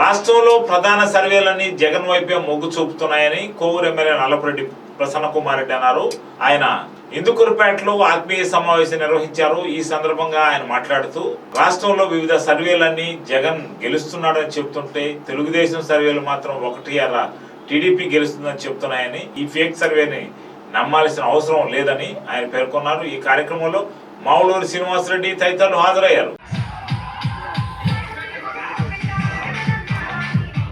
రాష్ట్రంలో ప్రధాన సర్వేలన్నీ జగన్ వైపే మొగ్గు చూపుతున్నాయని కోవూరు ఎమ్మెల్యే నల్లపురెడ్డి ప్రసన్న కుమార్ రెడ్డి అన్నారు. ఆయన ఇందుకూరుపేటలో ఆత్మీయ సమావేశం నిర్వహించారు. ఈ సందర్భంగా ఆయన మాట్లాడుతూ రాష్ట్రంలో వివిధ సర్వేలన్నీ జగన్ గెలుస్తున్నాడని చెబుతుంటే తెలుగుదేశం సర్వేలు మాత్రం ఒకటి అలా టీడీపీ గెలుస్తుందని చెబుతున్నాయని ఈ ఫేక్ సర్వేని నమ్మాల్సిన అవసరం లేదని ఆయన పేర్కొన్నారు. ఈ కార్యక్రమంలో మావులూరు శ్రీనివాసరెడ్డి తదితరులు హాజరయ్యారు.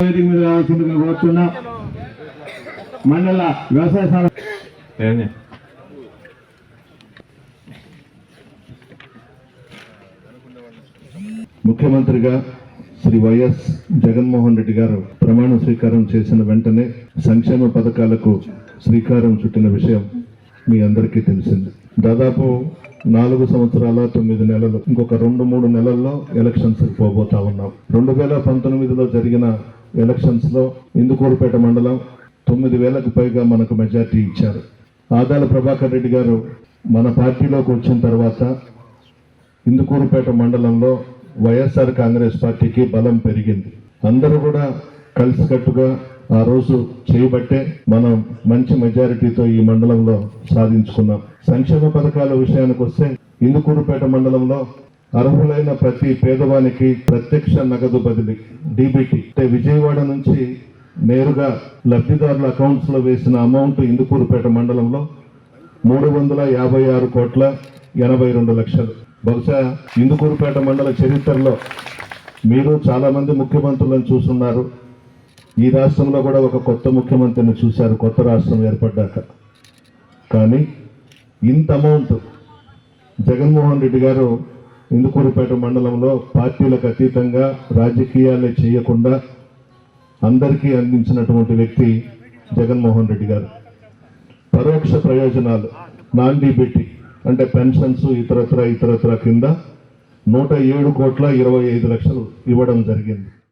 వేదిక మీద రావాల్సిందిగా కోరుతున్నా మండల వ్యవసాయ శాఖ ముఖ్యమంత్రిగా శ్రీ వైఎస్ జగన్మోహన్ రెడ్డి గారు ప్రమాణ స్వీకారం చేసిన వెంటనే సంక్షేమ పథకాలకు శ్రీకారం చుట్టిన విషయం మీ అందరికీ తెలిసింది. దాదాపు నాలుగు సంవత్సరాల తొమ్మిది నెలలు ఇంకొక రెండు మూడు నెలల్లో ఎలక్షన్స్ పోబోతా ఉన్నాం. రెండు వేల పంతొమ్మిదిలో జరిగిన ఎలక్షన్స్లో ఇందుకూరుపేట మండలం తొమ్మిది వేలకు పైగా మనకు మెజార్టీ ఇచ్చారు. ఆదాల ప్రభాకర్ రెడ్డి గారు మన పార్టీలోకి వచ్చిన తర్వాత ఇందుకూరుపేట మండలంలో వైఎస్ఆర్ కాంగ్రెస్ పార్టీకి బలం పెరిగింది. అందరూ కూడా కలిసికట్టుగా ఆ రోజు చేయబట్టే మనం మంచి మెజారిటీతో ఈ మండలంలో సాధించుకున్నాం. సంక్షేమ పథకాల విషయానికి వస్తే ఇందుకూరుపేట మండలంలో అర్హులైన ప్రతి పేదవానికి ప్రత్యక్ష నగదు బదిలీ డీబీటీ అంటే విజయవాడ నుంచి నేరుగా లబ్ధిదారుల అకౌంట్స్లో వేసిన అమౌంట్ ఇందుకూరుపేట మండలంలో మూడు వందల యాభై ఆరు కోట్ల ఎనభై రెండు లక్షలు. బహుశా ఇందుకూరుపేట మండల చరిత్రలో మీరు చాలామంది ముఖ్యమంత్రులను చూస్తున్నారు. ఈ రాష్ట్రంలో కూడా ఒక కొత్త ముఖ్యమంత్రిని చూశారు కొత్త రాష్ట్రం ఏర్పడ్డాక. కానీ ఇంత అమౌంట్ జగన్మోహన్ రెడ్డి గారు ఇందుకూరుపేట మండలంలో పార్టీలకు అతీతంగా రాజకీయాలే చేయకుండా అందరికీ అందించినటువంటి వ్యక్తి జగన్మోహన్ రెడ్డి గారు. పరోక్ష ప్రయోజనాలు నాన్ డీబీటీ అంటే పెన్షన్స్ ఇతరత్ర ఇతరత్ర కింద నూట ఏడు కోట్ల ఇరవై ఐదు లక్షలు ఇవ్వడం జరిగింది.